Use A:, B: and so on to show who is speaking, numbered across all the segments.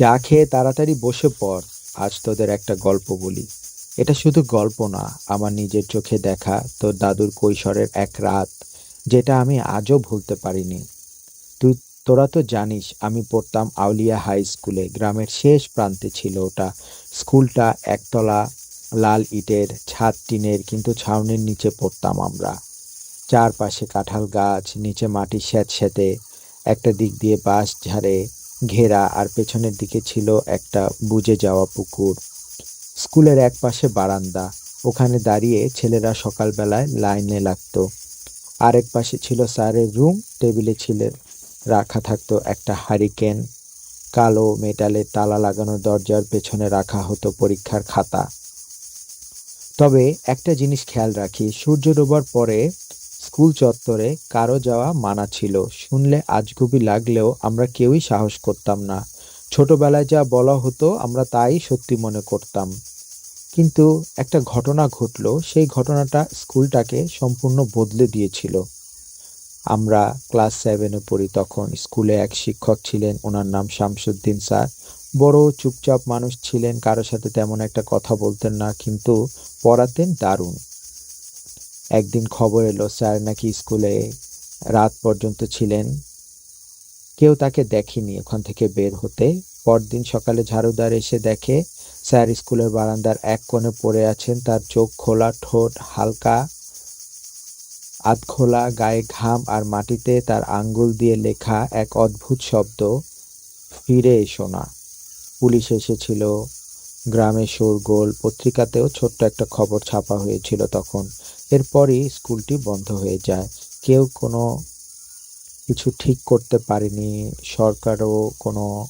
A: চা খেয়ে তাড়াতাড়ি বসে পড়, আজ তোদের একটা গল্প বলি। এটা শুধু গল্প না, আমার নিজের চোখে দেখা তোর দাদুর কৈশোরের এক রাত, যেটা আমি আজও ভুলতে পারিনি। তুই, তোরা তো জানিস, আমি পড়তাম আউলিয়া হাই স্কুলে, গ্রামের শেষ প্রান্তে ছিল ওটা। স্কুলটা একতলা, লাল ইটের ছাদ টিনের, কিন্তু ছাউনির নিচে পড়তাম আমরা। চারপাশে কাঁঠাল গাছ, নিচে মাটি স্যাঁতস্যাঁতে, একটা দিক দিয়ে বাঁশ ঝাড়ে ঘেরা আর পেছনের দিকে ছিল একটা বুজে যাওয়া পুকুর। স্কুলের এক পাশে বারান্দা। ওখানে দাঁড়িয়ে ছেলেরা সকালবেলায় লাইনে লাগতো। আরেক পাশে ছিল স্যারের রুম, টেবিলে ছিল, রাখা থাকতো একটা হারিকেন। কালো মেটালে তালা লাগানো দরজার পেছনে রাখা হতো পরীক্ষার খাতা। তবে একটা জিনিস খেয়াল রাখি, সূর্য ডোবার পরে স্কুল চত্বরে কারও যাওয়া মানা ছিল। শুনলে আজগুবি লাগলেও আমরা কেউই সাহস করতাম না। ছোটবেলায় যা বলা হতো আমরা তাই সত্যি মনে করতাম। কিন্তু একটা ঘটনা ঘটলো, সেই ঘটনাটা স্কুলটাকে সম্পূর্ণ বদলে দিয়েছিল। আমরা ক্লাস সেভেনে পড়ি তখন। স্কুলে এক শিক্ষক ছিলেন, ওনার নাম শামসুদ্দিন স্যার। বড় চুপচাপ মানুষ ছিলেন কারোর সাথে তেমন একটা কথা বলতেন না, কিন্তু পড়াতেন দারুণ। একদিন খবর এলো, স্যার নাকি স্কুলে রাত পর্যন্ত ছিলেন। কেউ তাকে দেখেনি ওখান থেকে বের হতে। পরদিন সকালে ঝাড়ুদার এসে দেখে, স্যার স্কুলের বারান্দার এক কোণে পড়ে আছেন, তার চোখ খোলা, ঠোঁট হালকা আধখোলা গায়ে ঘাম আর মাটিতে তার আঙ্গুল দিয়ে লেখা এক অদ্ভুত শব্দ, ফিরে এসো না। পুলিশ এসেছিল। গ্রামে শোরগোল পত্রিকাতেও ছোট্ট একটা খবর ছাপা হয়েছিল তখন। এরপরই স্কুলটি বন্ধ হয়ে যায়। কেউ কোনো কিছু ঠিক করতে পারেনি, সরকারও কোনো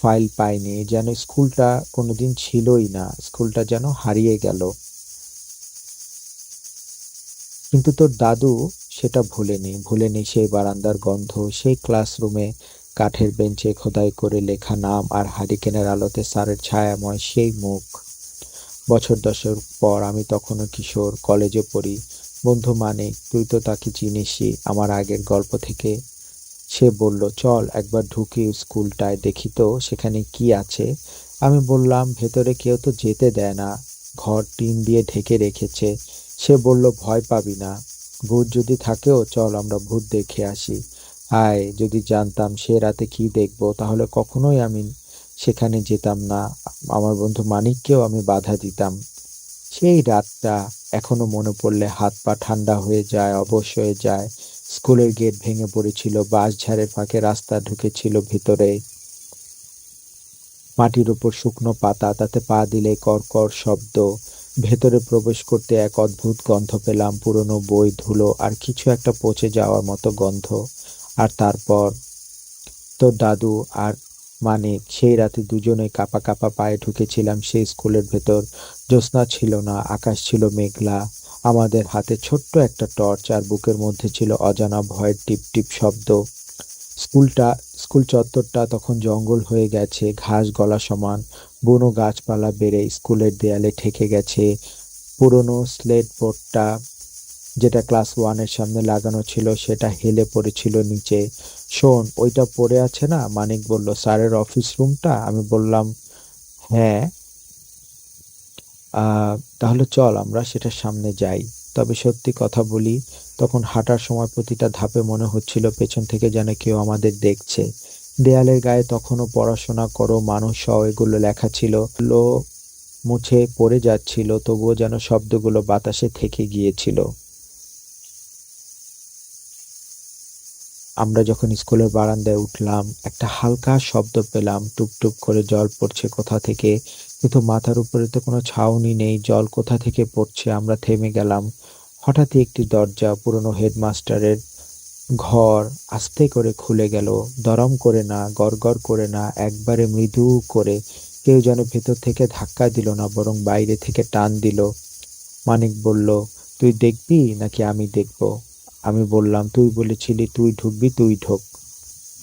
A: ফাইল পায়নি, যেন স্কুলটা কোনোদিন ছিলই না, স্কুলটা যেন হারিয়ে গেল। কিন্তু তোর দাদু সেটা ভুলেনি ভুলেনি সেই বারান্দার গন্ধ, সেই ক্লাসরুমে কাঠের বেঞ্চে খোদাই করে লেখা নাম আর হারিকেনের আলোতে স্যারের ছায়াময় সেই মুখ। বছর দশের পর আমি তখনও কিশোর, কলেজে পড়ি। বন্ধু মানে তুই তো তাকে চিনিসই। আমার আগের গল্প থেকে সে বলল, চল একবার ঢুকি স্কুলটায়, দেখি তো সেখানে কি আছে। আমি বললাম, ভেতরে কেউ তো যেতে দেয় না। ঘর টিন দিয়ে ঢেকে রেখেছে। সে বলল, ভয় পাবি না। ভূত যদি থাকেও, চল আমরা ভূত দেখে আসি। আয়, যদি জানতাম সে রাতে কি দেখব, তাহলে কখনোই আমি সেখানে যেতাম না। আমার বন্ধু মানিককেও আমি বাধা দিতাম। সেই রাতটা এখনও মনে পড়লে হাত পা ঠান্ডা হয়ে যায়, অবশ হয়ে যায়। স্কুলের গেট ভেঙে পড়েছিল, বাঁশ ঝাড়ের ফাঁকে রাস্তা ঢুকেছিল ভিতরে। মাটির উপর শুকনো পাতা, তাতে পা দিলে কর্কর শব্দ। ভেতরে প্রবেশ করতে এক অদ্ভুত গন্ধ পেলাম, পুরনো বই, ধুলো আর কিছু একটা পচে যাওয়ার মতো গন্ধ। আর তারপর, তোর দাদু আর মানিক সেই রাতে দুজনে কাপা কাপা পায়ে ঢুকেছিলাম সেই স্কুলের ভেতর। জ্যোৎস্না ছিল না, আকাশ ছিল মেঘলা। আমাদের হাতে ছোট্ট একটা টর্চ আর বুকের মধ্যে ছিল অজানা ভয়ের টিপ টিপ শব্দ। স্কুলটা, স্কুল চত্বরটা তখন জঙ্গল হয়ে গেছে, ঘাস গলা সমান। বুনো গাছপালা বেড়ে স্কুলের দেয়ালে ঠেকে গেছে। পুরনো স্লেট বোর্ডটা যেটা ক্লাস ওয়ানের সামনে লাগানো ছিল, সেটা হেলে পড়েছিল নিচে। শোন, ওইটা পড়ে আছে না? মানিক বলল, স্যারের অফিস রুমটা? আমি বললাম হ্যাঁ। তাহলে চল, আমরা সেটার সামনে যাই। তবে সত্যি কথা বলি, তখন হাঁটার সময় প্রতিটা ধাপে মনে হচ্ছিল পেছন থেকে যেন কেউ আমাদের দেখছে। দেয়ালের গায়ে তখনও পড়াশোনা করো, মানুষ সহ এগুলো লেখা ছিল। লো মুছে পড়ে যাচ্ছিল, তবুও যেন শব্দগুলো বাতাসে থেকে গিয়েছিল। আমরা যখন স্কুলের বারান্দায় উঠলাম, একটা হালকা শব্দ পেলাম টুপটুপ করে জল পড়ছে কোথা থেকে? কিন্তু মাথার উপরে তো কোনো ছাউনি নেই, জল কোথা থেকে পড়ছে? আমরা থেমে গেলাম। হঠাৎই একটি দরজা পুরনো হেডমাস্টারের ঘর আস্তে করে খুলে গেল। দরম করে না, গড়গড় করে না, একবারে মৃদু করে। কেউ যেন ভেতর থেকে ধাক্কা দিল না, বরং বাইরে থেকে টান দিল। মানিক বলল, তুই দেখবি নাকি আমি দেখব? আমি বললাম, তুই বলেছিলি তুই ঢুকবি, তুই ঢোক।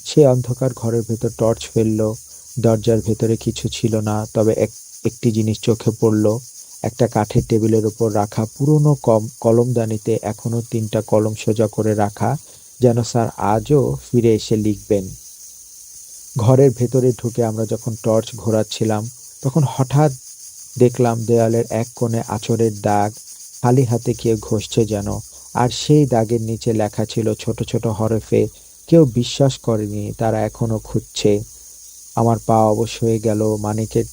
A: সে অন্ধকার ঘরের ভেতর টর্চ ফেলল। দরজার ভেতরে কিছু ছিল না, তবে এক, একটি জিনিস চোখে পড়ল। একটা কাঠের টেবিলের উপর রাখা পুরনো কম, কলমদানিতে এখনও তিনটা কলম সোজা করে রাখা, যেন স্যার আজও ফিরে এসে লিখবেন। ঘরের ভেতরে ঢুকে আমরা যখন টর্চ ঘোরাচ্ছিলাম, তখন হঠাৎ দেখলাম দেয়ালের এক কোণে আঁচড়ের দাগ, খালি হাতে কেউ ঘষছে যেন। আর সেই দাগের নিচে লেখা ছিল ছোট ছোট হরফে, কেউ বিশ্বাস করেনি, তারা এখনও খুঁজছে। আমার পা অবশ হয়ে গেল, মানিকের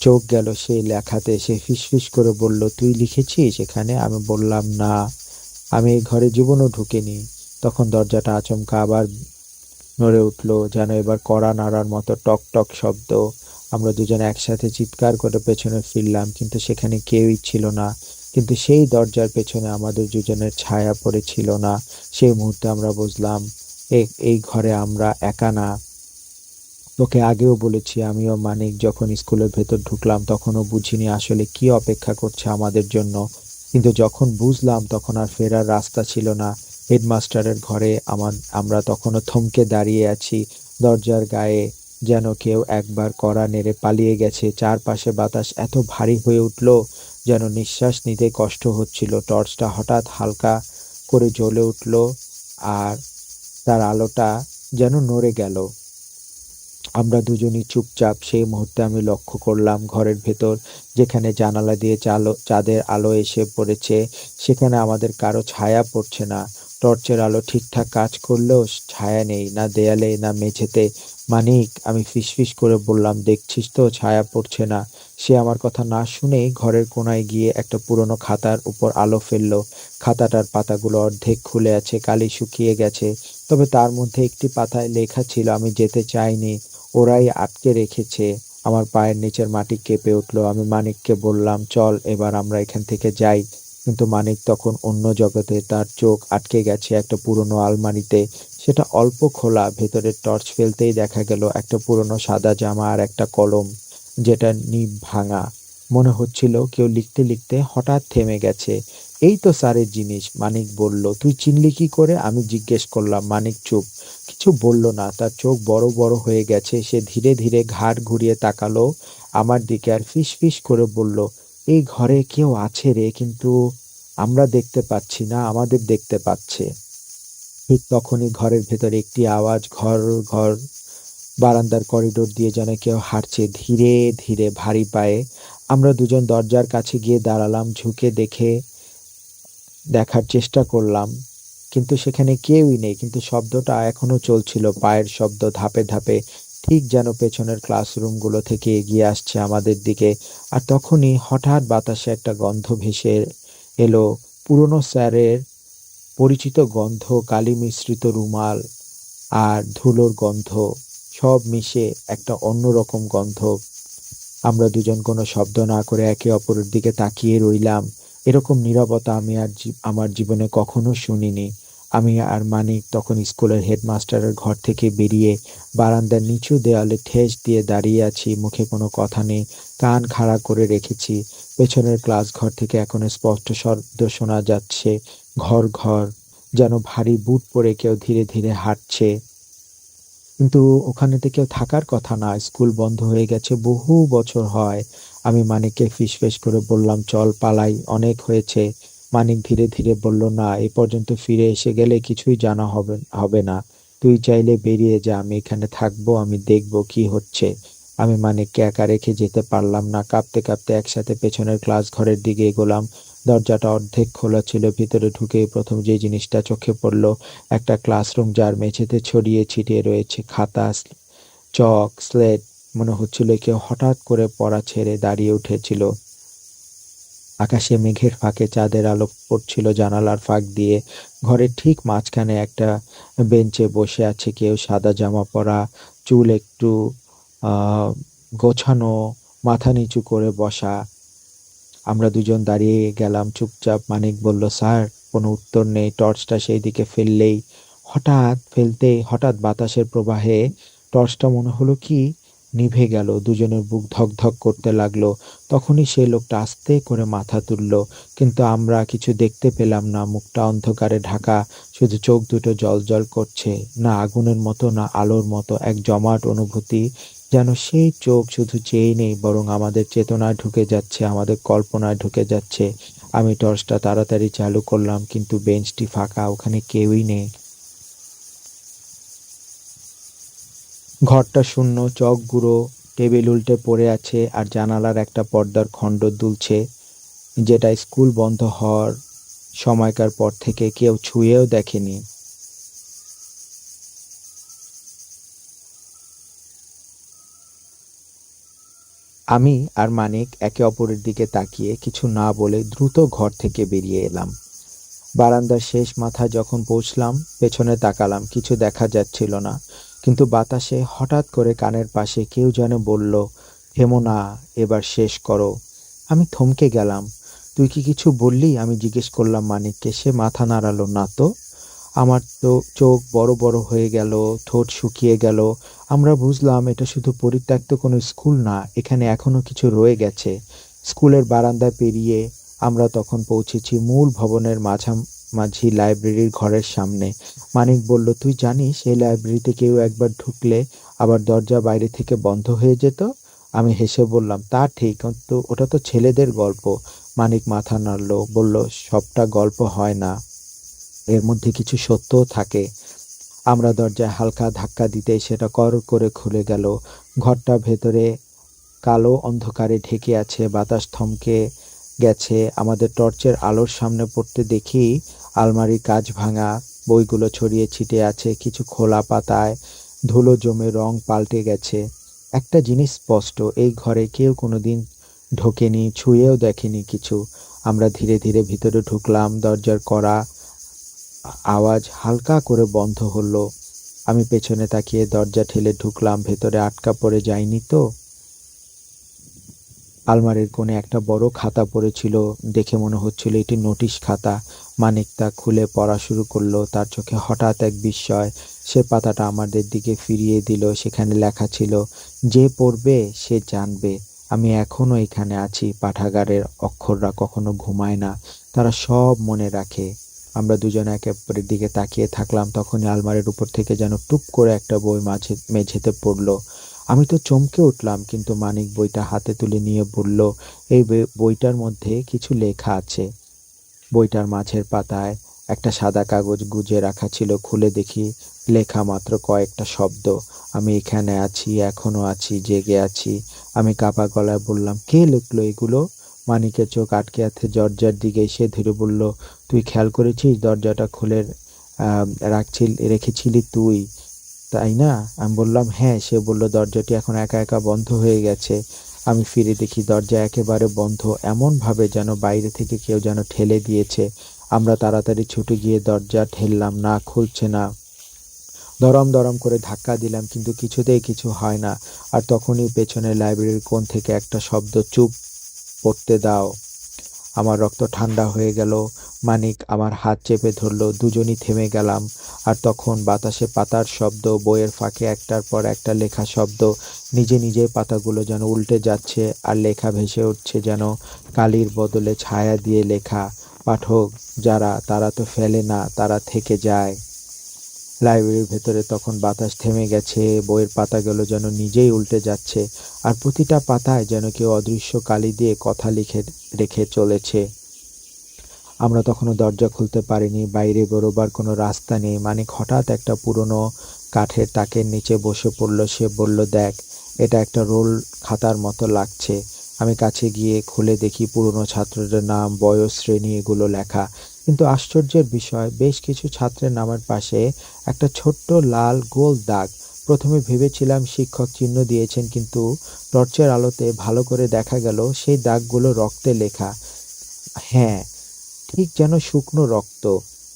A: চোখ গেল সেই লেখাতে। সে ফিসফিস করে বলল, তুই লিখেছিস এখানে? আমি বললাম, না, আমি এই ঘরে জীবনও ঢুকিনি। তখন দরজাটা আচমকা আবার নড়ে উঠল, যেন এবার কড়া নাড়ার মতো টক টক শব্দ। আমরা দুজন একসাথে চিৎকার করে পেছনে ফিরলাম, কিন্তু সেখানে কেউই ছিল না। কিন্তু সেই দরজার পেছনে আমাদের দুজনের ছায়া পড়েছিল না। সেই মুহূর্তে আমরা বুঝলাম এই ঘরে আমরা একা না। তোকে আগেও বলেছি, আমিও মানিক যখন স্কুলের ভেতর ঢুকলাম তখনও বুঝিনি আসলে কি অপেক্ষা করছে আমাদের জন্য। কিন্তু যখন বুঝলাম তখন আর ফেরার রাস্তা ছিল না। হেডমাস্টারের ঘরে আমার, আমরা তখনও থমকে দাঁড়িয়ে আছি। দরজার গায়ে যেন কেউ একবার কড়া নেড়ে পালিয়ে গেছে। চারপাশে বাতাস এত ভারী হয়ে উঠল যেন নিঃশ্বাস নিতে কষ্ট হচ্ছিল। টর্চটা হঠাৎ হালকা করে জ্বলে উঠল আর তার আলোটা যেন নড়ে গেল। আমরা দুজনই চুপচাপ সেই মুহূর্তে আমি লক্ষ্য করলাম ঘরের ভেতর যেখানে জানালা দিয়ে চালো চাঁদের আলো এসে পড়েছে, সেখানে আমাদের কারও ছায়া পড়ছে না। টর্চের আলো ঠিকঠাক কাজ করলেও ছায়া নেই, না দেয়ালে, না মেঝেতে মানিক, আমি ফিসফিস করে বললাম, দেখছিস তো, ছায়া পড়ছে না। সে আমার কথা না শুনেই ঘরের কোনায় গিয়ে একটা পুরনো খাতার উপর আলো ফেলল। খাতাটার পাতাগুলো অর্ধেক খুলে আছে, কালি শুকিয়ে গেছে। তবে তার মধ্যে একটি পাতায় লেখা ছিল, আমি যেতে চাইনি। ওরাই আটকে রেখেছে। আমার পায়ের নিচের মাটি কেঁপে উঠল। আমি মানিককে বললাম, চল, এবার আমরা এখান থেকে যাই। কিন্তু মানিক তখন অন্য জগতে তার চোখ আটকে গেছে একটা পুরনো আলমারিতে। সেটা অল্প খোলা, ভেতরে টর্চ ফেলতেই দেখা গেল একটা পুরনো সাদা জামা আর একটা কলম, যেটা নিব ভাঙা। মনে হচ্ছিল কেউ লিখতে লিখতে হঠাৎ থেমে গেছে। এই তো স্যারের জিনিস, মানিক বলল। তুই চিনলি কি করে? আমি জিজ্ঞেস করলাম। মানিক চুপ। কিছু বলল না তার চোখ বড় বড় হয়ে গেছে। সে ধীরে ধীরে ঘাড় ঘুরিয়ে তাকালো আমার দিকে আর ফিস ফিস করে বলল এই ঘরে কেউ আছে রে, কিন্তু আমরা দেখতে পাচ্ছি না, আমাদের দেখতে পাচ্ছে। ঠিক তখনই ঘরের ভেতরে একটি আওয়াজ ঘর ঘর বারান্দার করিডোর দিয়ে যেন কেউ হাঁটছে। ধীরে ধীরে ভারী পায়ে আমরা দুজন দরজার কাছে গিয়ে দাঁড়ালাম, ঝুঁকে দেখে দেখার চেষ্টা করলাম। কিন্তু সেখানে কেউই নেই, কিন্তু শব্দটা এখনও চলছিল। পায়ের শব্দ ধাপে ধাপে ঠিক যেন পেছনের ক্লাসরুমগুলো থেকে এগিয়ে আসছে আমাদের দিকে। আর তখনই হঠাৎ বাতাসে একটা গন্ধ ভেসে এলো। পুরনো স্যারের পরিচিত গন্ধ, কালি মিশ্রিত রুমাল আর ধুলোর গন্ধ, সব মিশে একটা অন্যরকম গন্ধ। আমরা দুজন কোনো শব্দ না করে একে অপরের দিকে তাকিয়ে রইলাম। এরকম নীরবতা আমি আর আমার জীবনে কখনো শুনিনি। আমি আর মানিক তখন স্কুলের হেডমাস্টারের ঘর থেকে বেরিয়ে বারান্দার নিচু দেওয়ালে ঠেস দিয়ে দাঁড়িয়ে আছি, মুখে কোনো কথা নেই, কান খাড়া করে রেখেছি। পেছনের ক্লাস ঘর থেকে এখন স্পষ্ট শব্দ শোনা যাচ্ছে। ঘর ঘর যেন ভারী বুট পরে কেউ ধীরে ধীরে হাঁটছে। কিন্তু ওখানেতে কেউ থাকার কথা না, স্কুল বন্ধ হয়ে গেছে, বহু বছর হয়। আমি মানিককে ফিসফিস করে বললাম, চল পালাই, অনেক হয়েছে। মানিক ধীরে ধীরে বলল, না, এ পর্যন্ত ফিরে এসে গেলে কিছুই জানা হবে হবে না। তুই চাইলে বেরিয়ে যা, আমি এখানে থাকব, আমি দেখব কি হচ্ছে। আমি মানিককে একা রেখে যেতে পারলাম না, কাঁপতে কাঁপতে একসাথে পেছনের ক্লাস ঘরের দিকে এগোলাম। দরজাটা অর্ধেক খোলা ছিল, ভিতরে ঢুকে প্রথম যে জিনিসটা চোখে পড়ল, একটা ক্লাসরুম যার মেঝেতে ছড়িয়ে ছিটিয়ে রয়েছে খাতা চক, স্লেট, মনে হচ্ছিল কেউ হঠাৎ করে পড়া ছেড়ে দাঁড়িয়ে উঠেছিল। আকাশে মেঘের ফাঁকে চাঁদের আলো পড়ছিল জানালার ফাঁক দিয়ে, ঘরের ঠিক মাঝখানে একটা বেঞ্চে বসে আছে কেউ, সাদা জামা পরা, চুল একটু গোছানো, মাথা নিচু করে বসা। আমরা দুজন দাঁড়িয়ে গেলাম, চুপচাপ। মানিক বলল, স্যার, কোনো উত্তর নেই। টর্চটা সেই দিকে ফেললেই হঠাৎ ফেলতে হঠাৎ বাতাসের প্রবাহে টর্চটা মনে হলো কি? নিভে গেল। দুজনের বুক ধক ধক করতে লাগল। তখনই সেই লোকটা আস্তে করে মাথা তুলল। কিন্তু আমরা কিছু দেখতে পেলাম না। মুখটা অন্ধকারে ঢাকা। শুধু চোখ দুটো জল জল করছে। না আগুনের মতো, না আলোর মতো। এক জমাট অনুভূতি যেন সেই চোখ শুধু চেয়ে নেই, বরং আমাদের চেতনায় ঢুকে যাচ্ছে, আমাদের কল্পনায় ঢুকে যাচ্ছে। আমি টর্চটা তাড়াতাড়ি চালু করলাম, কিন্তু বেঞ্চটি ফাঁকা, ওখানে কেউই নেই। ঘরটা শূন্য, চক গুঁড়ো, টেবিল উল্টে পড়ে আছে, আর জানালার একটা পর্দার খণ্ড দুলছে, যেটা স্কুল বন্ধ হওয়ার সময়কার পর থেকে কেউ ছুঁয়েও দেখেনি। আমি আর মানিক একে অপরের দিকে তাকিয়ে কিছু না বলে দ্রুত ঘর থেকে বেরিয়ে এলাম। বারান্দার শেষ মাথায় যখন পৌঁছলাম, পেছনে তাকালাম, কিছু দেখা যাচ্ছিল না। কিন্তু বাতাসে হঠাৎ করে কানের পাশে কেউ যেন বলল, হেমো না, এবার শেষ করো। আমি থমকে গেলাম। তুই কি কিছু বললি? আমি জিজ্ঞেস করলাম মানিককে। সে মাথা নাড়ালো, না তো। আমার তো চোখ বড় বড় হয়ে গেল, ঠোঁট শুকিয়ে গেল। আমরা বুঝলাম এটা শুধু পরিত্যক্ত কোনো স্কুল না, এখানে এখনও কিছু রয়ে গেছে। স্কুলের বারান্দা পেরিয়ে আমরা তখন পৌঁছেছি মূল ভবনের মাঝামাঝি লাইব্রেরির ঘরের সামনে। মানিক বলল, তুই জানিস, এই লাইব্রেরিতে কেউ একবার ঢুকলে আবার দরজা বাইরে থেকে বন্ধ হয়ে যেত? আমি হেসে বললাম, তা ঠিক, কিন্তু ওটা তো ছেলেদের গল্প। মানিক মাথা নাড়ল, বলল, সবটা গল্প হয় না। এর মধ্যে কিছু সত্যও থাকে। আমরা দরজায় হালকা ধাক্কা দিতে সেটা কর করে খুলে গেল। ঘরটা ভেতরে কালো অন্ধকারে ঢেকে আছে, বাতাস থমকে গেছে। আমাদের টর্চের আলোর সামনে পড়তে দেখি আলমারির কাজ ভাঙা, বইগুলো ছড়িয়ে ছিটে আছে, কিছু খোলা পাতায় ধুলো জমে রং পাল্টে গেছে। একটা জিনিস স্পষ্ট, এই ঘরে কেউ কোনো দিন ঢোকেনি, ছুঁয়েও দেখেনি কিছু। আমরা ধীরে ধীরে ভিতরে ঢুকলাম, দরজার করা আওয়াজ হালকা করে বন্ধ হলো। আমি পেছনে তাকিয়ে দরজা ঠেলে ঢুকলাম, ভেতরে আটকা পড়ে যায়নি তো। আলমারির কোণে একটা বড় খাতা পড়েছিল, দেখে মনে হচ্ছিল এটি নোটিশ খাতা। মানিক তা খুলে পড়া শুরু করল, তার চোখে হঠাৎ এক বিস্ময়। সে পাতাটা আমাদের দিকে ফিরিয়ে দিল, সেখানে লেখা ছিল, যে পড়বে, সে জানবে। আমি এখনও এখানে আছি। পাঠাগারের অক্ষররা কখনো ঘুমায় না, তারা সব মনে রাখে। আমরা দুজনে একে অপরের দিকে তাকিয়ে থাকলাম, তখনই আলমারির উপর থেকে যেন টুপ করে একটা বই মাঝে, মেঝেতে পড়ল। আমি তো চমকে উঠলাম, কিন্তু মানিক বইটা হাতে তুলে নিয়ে বলল, এই বইটার মধ্যে কিছু লেখা আছে। বইটার মাঝের পাতায় একটা সাদা কাগজ গুজে রাখা ছিল, খুলে দেখি লেখা মাত্র কয়েকটা শব্দ। আমি এখানে আছি, এখনও আছি, জেগে আছি। আমি কাপা গলায় বললাম, কে লিখলো এগুলো? মানিকের চোখ আটকে আছে। দরজার দিকে সে ধীরে বলল, তুই খেয়াল করেছিস? দরজাটা খুলে রাখছিল, রেখেছিলি তুই, তাই না? আমি বললাম হ্যাঁ। সে বলল, দরজাটি এখন একা একা বন্ধ হয়ে গেছে। আমি ফিরে দেখি দরজা একেবারে বন্ধ। এমনভাবে যেন বাইরে থেকে কেউ যেন ঠেলে দিয়েছে। আমরা তাড়াতাড়ি ছুটে গিয়ে দরজা ঠেললাম। না, খুলছে না। দরম দরম করে ধাক্কা দিলাম, কিন্তু কিছুতেই কিছু হয় না। আর তখনই পেছনের লাইব্রেরির কোণ থেকে একটা শব্দ চুপ পড়তে দাও। আমার রক্ত ঠান্ডা হয়ে গেল। মানিক আমার হাত চেপে ধরলো। দুজনই থেমে গেলাম। আর তখন বাতাসে পাতার শব্দ, বইয়ের ফাঁকে একটার পর একটা লেখা শব্দ, নিজে নিজে পাতাগুলো যেন উল্টে যাচ্ছে আর লেখা ভেসে উঠছে যেন কালির বদলে ছায়া দিয়ে লেখা। পাঠক যারা, তারা তো ফেলে না, তারা থেকে যায়। লাইব্রেরির ভেতরে তখন বাতাস থেমে গেছে, বইয়ের পাতাগুলো যেন নিজেই উল্টে যাচ্ছে, আর প্রতিটা পাতায় যেন কেউ অদৃশ্য কালি দিয়ে কথা লিখে, রেখে চলেছে। আমরা তখনও দরজা খুলতে পারিনি, বাইরে বেরোবার কোনো রাস্তা নেই মানে হঠাৎ একটা পুরনো কাঠের তাকের নিচে বসে পড়ল, সে বলল, দেখ, এটা একটা রোল খাতার মতো লাগছে। আমি কাছে গিয়ে খুলে দেখি পুরনো ছাত্রদের নাম, বয়স, শ্রেণি, এগুলো লেখা। কিন্তু আশ্চর্যের বিষয়, বেশ কিছু ছাত্রের নামের পাশে একটা ছোট্ট লাল গোল দাগ। প্রথমে ভেবেছিলাম শিক্ষক চিহ্ন দিয়েছেন, কিন্তু টর্চের আলোতে ভালো করে দেখা গেল সেই দাগগুলো রক্তে লেখা। হ্যাঁ ঠিক যেন শুকনো রক্ত।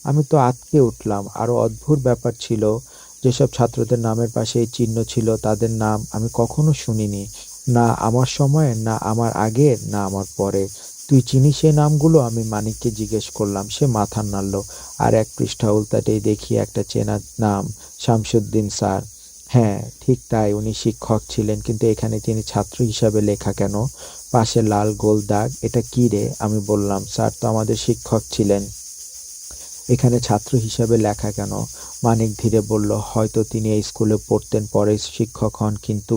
A: আমি তো আটকে উঠলাম। আরও অদ্ভুত ব্যাপার ছিল, যেসব ছাত্রদের নামের পাশে এই চিহ্ন ছিল, তাদের নাম আমি কখনো শুনিনি। না আমার সময়ে না আমার আগের, না আমার পরে তুই চিনিস সেই নামগুলো? আমি মানিককে জিজ্ঞেস করলাম। সে মাথা নাড়ল। আর এক পৃষ্ঠা উল্টাতেই দেখি একটা চেনা নাম, শামসুদ্দিন স্যার। হ্যাঁ ঠিক তাই, উনি শিক্ষক ছিলেন, কিন্তু এখানে তিনি ছাত্র হিসাবে লেখা কেন? পাশে লাল গোল দাগ, এটা কি রে? আমি বললাম, স্যার তো আমাদের শিক্ষক ছিলেন। এখানে ছাত্র হিসাবে লেখা কেন? মানিক ধীরে বলল, হয়তো তিনি এই স্কুলে পড়তেন, পরে শিক্ষক হন, কিন্তু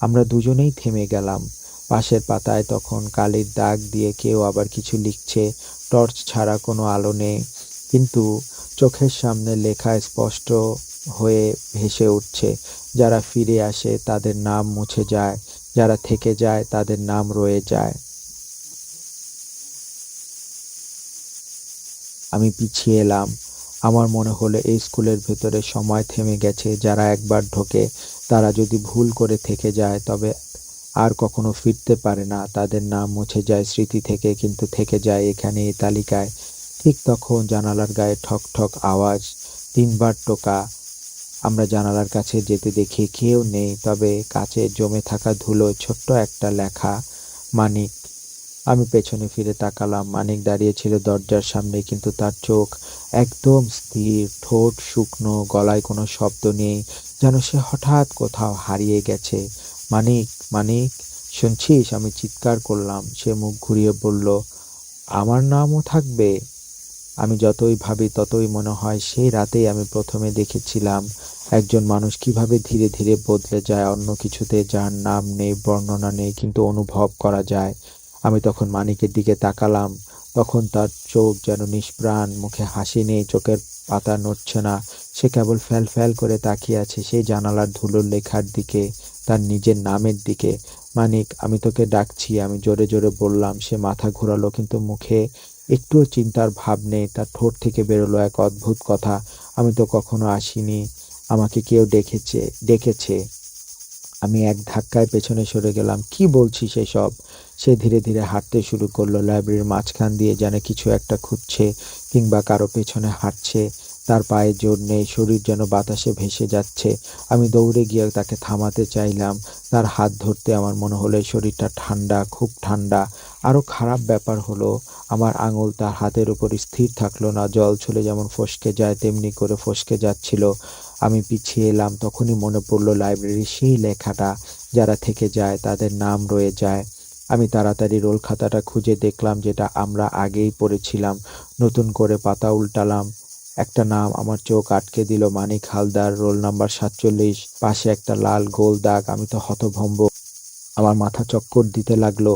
A: আমরা দুজনেই থেমে গেলাম। পাশের পাতায় তখন কালির দাগ দিয়ে কেউ আবার কিছু লিখছে, টর্চ ছাড়া কোনো আলো নেই। কিন্তু চোখের সামনে লেখা স্পষ্ট হয়ে ভেসে উঠছে, যারা ফিরে আসে তাদের নাম মুছে যায়, যারা থেকে যায় তাদের নাম রয়ে যায়। আমি পিছিয়ে এলাম। আমার মনে হলো এই স্কুলের ভেতরে সময় থেমে গেছে, যারা একবার ঢোকে তারা যদি ভুল করে থেকে যায়, তবে আর কখনো ফিরতে পারে না। তাদের নাম মুছে যায় স্মৃতি থেকে, কিন্তু থেকে যায় এখানে এই তালিকায়। ঠিক তখন জানালার গায়ে ঠক ঠক আওয়াজ, তিনবার টোকা। আমরা জানালার কাছে যেতে দেখি কেউ নেই, তবে কাছে জমে থাকা ধুলো, ছোট্ট একটা লেখা, মানিক। আমি পেছনে ফিরে তাকালাম, মানিক দাঁড়িয়ে ছিল দরজার সামনে, কিন্তু তার চোখ একদম স্থির, ঠোঁট শুকনো, গলায় কোনো শব্দ নেই, যেন সে হঠাৎ কোথাও হারিয়ে গেছে। মানিক মানিক, শুনছিস? আমি চিৎকার করলাম। সে মুখ ঘুরিয়ে বলল, আমার নামও থাকবে। আমি যতই ভাবি ততই মনে হয় সেই রাতেই আমি প্রথমে দেখেছিলাম একজন মানুষ কীভাবে ধীরে ধীরে বদলে যায়, অন্য কিছুতে যার নাম নেই, বর্ণনা নেই, কিন্তু অনুভব করা যায়। আমি তখন মানিকের দিকে তাকালাম। তখন তার চোখ যেন নিষ্প্রাণ, মুখে হাসি নেই, চোখের পাতা নড়ছে না। সে কেবল ফ্যাল ফ্যাল করে তাকিয়ে আছে সেই জানালার ধুলোর লেখার দিকে, তার নিজের নামের দিকে। মানিক, আমি তোকে ডাকছি, আমি জোরে জোরে বললাম, সে মাথা ঘোরালো কিন্তু মুখে একটুও চিন্তার ভাব নেই, তার ঠোঁট থেকে বেরোলো এক অদ্ভুত কথা, আমি তো কখনো আসিনি, আমাকে কেউ ডেকেছে ডেকেছে আমি এক ধাক্কায় পেছনে সরে গেলাম। কি বলছিস এসব? সে ধীরে ধীরে হাঁটতে শুরু করল, লাইব্রেরির মাঝখান দিয়ে যেন কিছু একটা খুঁজছে কিংবা কারও পেছনে হাঁটছে। তার পায়ে জোর নেই, শরীর যেন বাতাসে ভেসে যাচ্ছে। আমি দৌড়ে গিয়ে তাকে থামাতে চাইলাম। তার হাত ধরতে আমার মনে হলো শরীরটা ঠান্ডা, খুব ঠান্ডা। আরও খারাপ ব্যাপার হলো, আমার আঙুল তার হাতের উপর স্থির থাকল না, জল ছুলে যেমন ফসকে যায়, তেমনি করে ফসকে যাচ্ছিল। আমি পিছিয়ে এলাম, তখনই মনে পড়ল লাইব্রেরির সেই লেখাটা যারা থেকে যায়, তাদের নাম রয়ে যায়। আমি তাড়াতাড়ি রোল খাতাটা খুঁজে দেখলাম, যেটা আমরা আগেই পড়েছিলাম। নতুন করে পাতা উল্টালাম। একটা নাম আমার চোখ আটকে দিল, মানিক হালদার, রোল নাম্বার সাতচল্লিশ। পাশে একটা লাল গোল দাগ, আমি তো হতভম্ব। আমার মাথা চক্কর দিতে লাগল।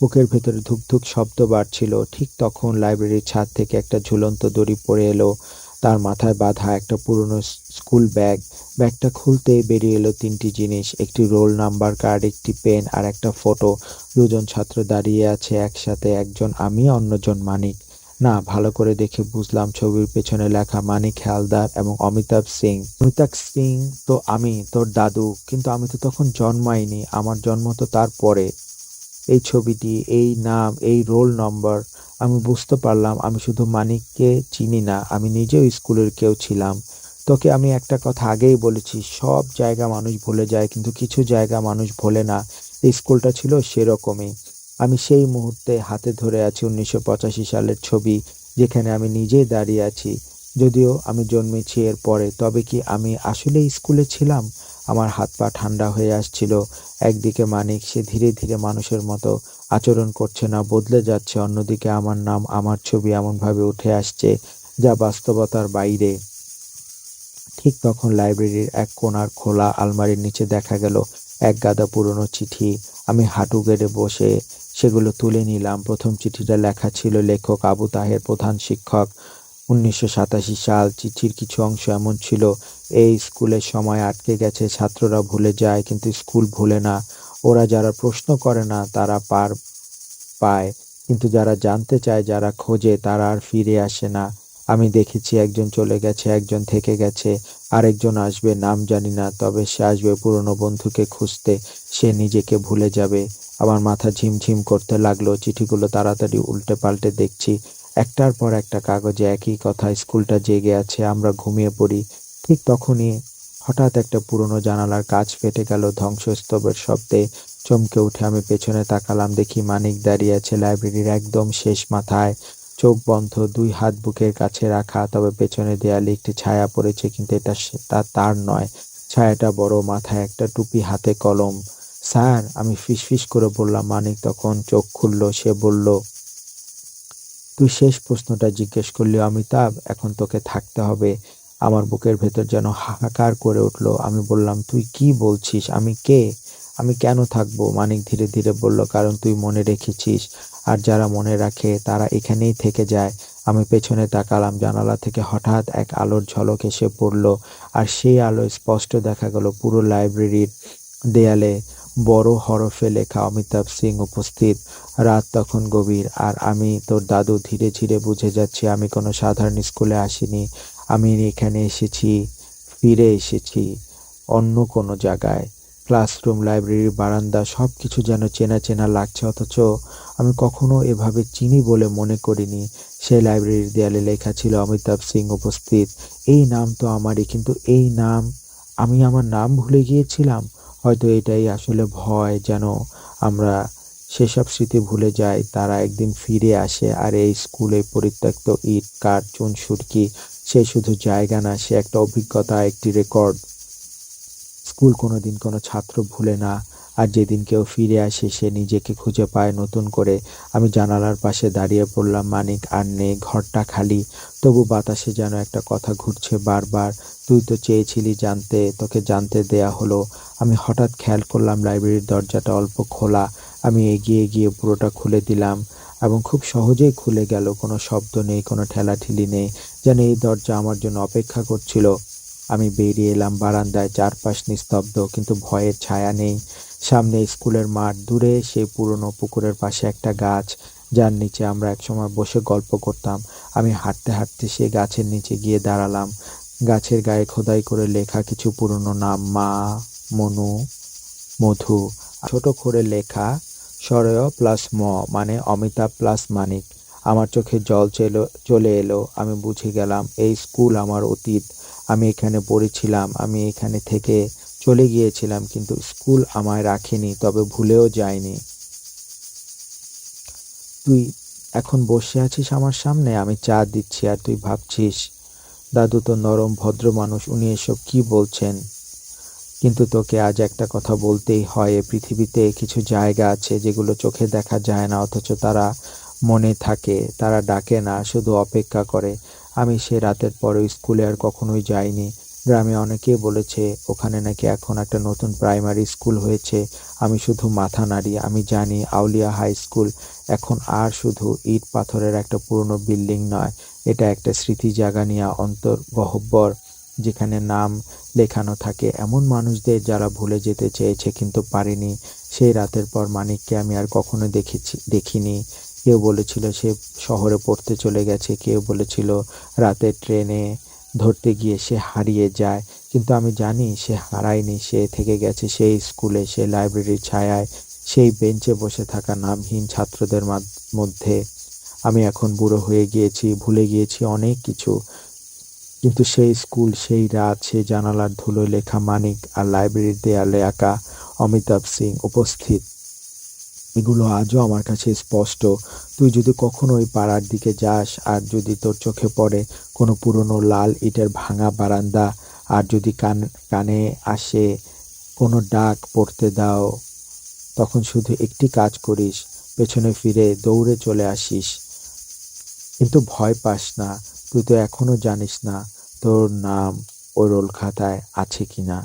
A: বুকের ভেতরে ধুকধুক শব্দ বাড়ছিল। ঠিক তখন লাইব্রেরির ছাদ থেকে একটা ঝুলন্ত দড়ি পড়ে এলো। তার মাথায় বাঁধা একটা পুরনো স্কুল ব্যাগ। ব্যাগটা খুলতেই বেরিয়ে এলো তিনটি জিনিস, একটি রোল নাম্বার কার্ড, একটি পেন আর একটা ফটো। দুজন ছাত্র দাঁড়িয়ে আছে একসাথে, একজন আমি, অন্যজন মানিক। না, ভালো করে দেখে বুঝলাম ছবির পেছনে লেখা মানিক হালদার এবং অমিতাভ সিং। অমিতাভ সিং তো আমি, তোর দাদু, কিন্তু আমি তো তখন জন্মাইনি, আমার জন্ম তো তারপরে। এই ছবিটি, এই নাম, এই রোল নম্বর, আমি বুঝতে পারলাম আমি শুধু মানিককে চিনি না, আমি নিজেও স্কুলের কেউ ছিলাম। তোকে আমি একটা কথা আগেই বলেছি, সব জায়গা মানুষ ভুলে যায়, কিন্তু কিছু জায়গা মানুষ ভোলে না। স্কুলটা ছিল সেরকমই। আমি সেই মুহূর্তে হাতে ধরে আছি উনিশশো পঁচাশি সালের ছবি, যেখানে আমি নিজেই দাঁড়িয়ে আছি। যদিও আমি জন্মেছি এর পরে তবে কি আমি আসলে স্কুলে ছিলাম? আমার হাত পা ঠান্ডা হয়ে আসছিল। একদিকে মানিক, সে ধীরে ধীরে মানুষের মতো আচরণ করছে না, বদলে যাচ্ছে। অন্যদিকে আমার নাম, আমার ছবি এমনভাবে উঠে আসছে যা বাস্তবতার বাইরে। ঠিক তখন লাইব্রেরির এক কোণার খোলা আলমারির নিচে দেখা গেল এক গাদা পুরনো চিঠি। আমি হাঁটু গেড়ে বসে সেগুলো তুলে নিলাম। প্রথম চিঠিটা লেখা ছিল লেখক আবু তাহের প্রধান শিক্ষক। উনিশশো সাতাশি সাল চিঠির কিছু অংশ এমন ছিল, এই স্কুলের সময় আটকে গেছে, ছাত্ররা ভুলে যায়, কিন্তু স্কুল ভুলে না। ওরা যারা প্রশ্ন করে না, তারা পার পায়, কিন্তু যারা জানতে চায়, যারা খোঁজে, তারা আর ফিরে আসে না। আমি দেখেছি একজন চলে গেছে, একজন থেকে গেছে, আরেকজন আসবে, নাম জানি না, তবে সে আসবে পুরনো বন্ধুকে খুঁজতে, সে নিজেকে ভুলে যাবে। আমার মাথা ঝিমঝিম করতে লাগল, চিঠিগুলো তাড়াতাড়ি উল্টে পাল্টে দেখছি একটার পর একটা কাগজে একই কথা স্কুলটা জেগে আছে, আমরা ঘুমিয়ে পড়ি। ঠিক তখনই হঠাৎ একটা পুরনো জানালার কাজ ফেটে গেল ধ্বংসস্তবের শব্দে। চমকে উঠে আমি পেছনে তাকালাম, দেখি মানিক দাঁড়িয়ে আছে লাইব্রেরির একদম শেষ মাথায়। চোখ বন্ধ, দুই হাত বুকের কাছে রাখা, তবে পেছনে দেয়ালে একটি ছায়া পড়েছে, কিন্তু এটা তা তার নয়। ছায়াটা বড়, মাথায় একটা টুপি, হাতে কলম। স্যার, আমি ফিসফিস করে বললাম, মানিক তখন চোখ খুলল, সে বলল তুই শেষ প্রশ্নটা জিজ্ঞেস করলি, অমিতাভ, এখন তোকে থাকতে হবে। আমার বুকের ভেতর যেন হাহাকার করে উঠল। আমি বললাম, তুই কি বলছিস? আমি কে? আমি কেন থাকব? মানিক ধীরে ধীরে বলল, কারণ তুই মনে রেখেছিস। আর যারা মনে রাখে, তারা এখানেই থেকে যায়। আমি পেছনে তাকালাম, জানালা থেকে হঠাৎ এক আলোর ঝলক এসে পড়ল। আর সেই আলোয় স্পষ্ট দেখা গেল পুরো লাইব্রেরির দেয়ালে। বড় হরফে লেখা অমিতাভ সিং উপস্থিত। রাত তখন গভীর, আর আমি তোর দাদু ধীরে ধীরে বুঝে যাচ্ছি আমি কোনো সাধারণ স্কুলে আসিনি। আমি এখানে এসেছি, ফিরে এসেছি অন্য কোনো জায়গায়। ক্লাসরুম, লাইব্রেরি, বারান্দা সব কিছু যেন চেনা চেনা লাগছে, অথচ আমি কখনো এভাবে চিনি বলে মনে করিনি। সেই লাইব্রেরির দেয়ালে লেখা ছিল অমিতাভ সিং উপস্থিত। এই নাম তো আমারই, কিন্তু এই নাম, আমি আমার নাম ভুলে গিয়েছিলাম? হয়তো এটাই আসলে ভয় যেন আমরা সেসব স্মৃতি ভুলে যাই। তারা একদিন ফিরে আসে আর এই স্কুলে পরিত্যক্ত ইট কাঠ চুন সুরকি, সে শুধু জায়গা না, সে একটা অভিজ্ঞতা, একটি রেকর্ড স্কুল কোনোদিন কোনো ছাত্র ভুলে না। আর যেদিন কেউ ফিরে আসে, সে নিজেকে খুঁজে পায় নতুন করে। আমি জানালার পাশে দাঁড়িয়ে পড়লাম, মানিক আর নেই, ঘরটা খালি। তবু বাতাসে যেন একটা কথা ঘুরছে বারবার। তুই তো চেয়েছিলি জানতে, তোকে জানতে দেয়া হলো। আমি হঠাৎ খেয়াল করলাম, লাইব্রেরির দরজাটা অল্প খোলা। আমি এগিয়ে গিয়ে পুরোটা খুলে দিলাম এবং খুব সহজেই খুলে গেল। কোনো শব্দ নেই, কোনো ঠেলাঠেলি নেই, যেন এই দরজা আমার জন্য অপেক্ষা করছিল। আমি বেরিয়ে এলাম বারান্দায়, চারপাশ নিস্তব্ধ, কিন্তু ভয়ের ছায়া নেই। সামনে স্কুলের মাঠ দূরে সেই পুরনো পুকুরের পাশে একটা গাছ, যার নিচে আমরা একসময় বসে গল্প করতাম। আমি হাঁটতে হাঁটতে সেই গাছের নিচে গিয়ে দাঁড়ালাম। গাছের গায়ে খোদাই করে লেখা কিছু পুরনো নাম, মা, মনু, মধু। ছোট করে লেখা, সরয় প্লাস ম মানে অমিতাভ প্লাস মানিক। আমার চোখে জল চেলো, চলে এলো। আমি বুঝে গেলাম, এই স্কুল আমার অতীত। আমি এখানে পড়েছিলাম, আমি এখানে থেকে চলে গিয়েছিলাম, কিন্তু স্কুল আমায় রাখেনি, তবে ভুলেও যায়নি। তুই এখন বসে আছিস আমার সামনে? আমি চা দিচ্ছি আর তুই ভাবছিস, দাদু তো নরম, ভদ্র মানুষ, উনি এসব কি বলছেন? কিন্তু তোকে আজ একটা কথা বলতেই হয়, এ পৃথিবীতে কিছু জায়গা আছে যেগুলো চোখে দেখা যায় না, অথচ তারা মনে থাকে, তারা ডাকে না, শুধু অপেক্ষা করে। আমি সে রাতের পরে স্কুলে আর কখনোই যাইনি। গ্রামে অনেকেই বলেছে, ওখানে নাকি এখন একটা নতুন প্রাইমারি স্কুল হয়েছে। আমি শুধু মাথা নাড়ি, আমি জানি আউলিয়া হাই স্কুল এখন আর শুধু ইট পাথরের একটা পুরনো বিল্ডিং নয়, এটা একটা স্মৃতি জাগানিয়া অন্তর গহব্বর যেখানে নাম লেখানো থাকে। এমন মানুষদের যারা ভুলে যেতে চেয়েছে কিন্তু পারেনি। সেই রাতের পর মানিককে আমি আর কখনো দেখেছি, দেখিনি। কেউ বলেছিল সে শহরে পড়তে চলে গেছে, কেউ বলেছিল রাতে ট্রেনে ধরতে গিয়ে সে হারিয়ে যায়। কিন্তু আমি জানি সে হারায়নি, সে থেকে গেছে সেই স্কুলে, সেই লাইব্রেরির ছায়ায়, সেই বেঞ্চে বসে থাকা নামহীন ছাত্রদের মধ্যে। আমি এখন বুড়ো হয়ে গিয়েছি, ভুলে গিয়েছি অনেক কিছু। কিন্তু সেই স্কুল, সেই রাত, সেই জানালার ধুলোয় লেখা মানিক আর লাইব্রেরির দেয়ালে আঁকা অমিতাভ সিং উপস্থিত। এগুলো আজও আমার কাছে স্পষ্ট। তুই যদি কখনো ওই পাড়ার দিকে যাস, আর যদি তোর চোখে পড়ে কোনো পুরনো লাল ইটের ভাঙা বারান্দা, আর যদি কান কানে আসে কোনো ডাক পড়তে দাও, তখন শুধু একটি কাজ করিস, পেছনে ফিরে দৌড়ে চলে আসিস। কিন্তু ভয় পাস না, তুই তো এখনও জানিস না তোর নাম ওই রোল খাতায় আছে কিনা।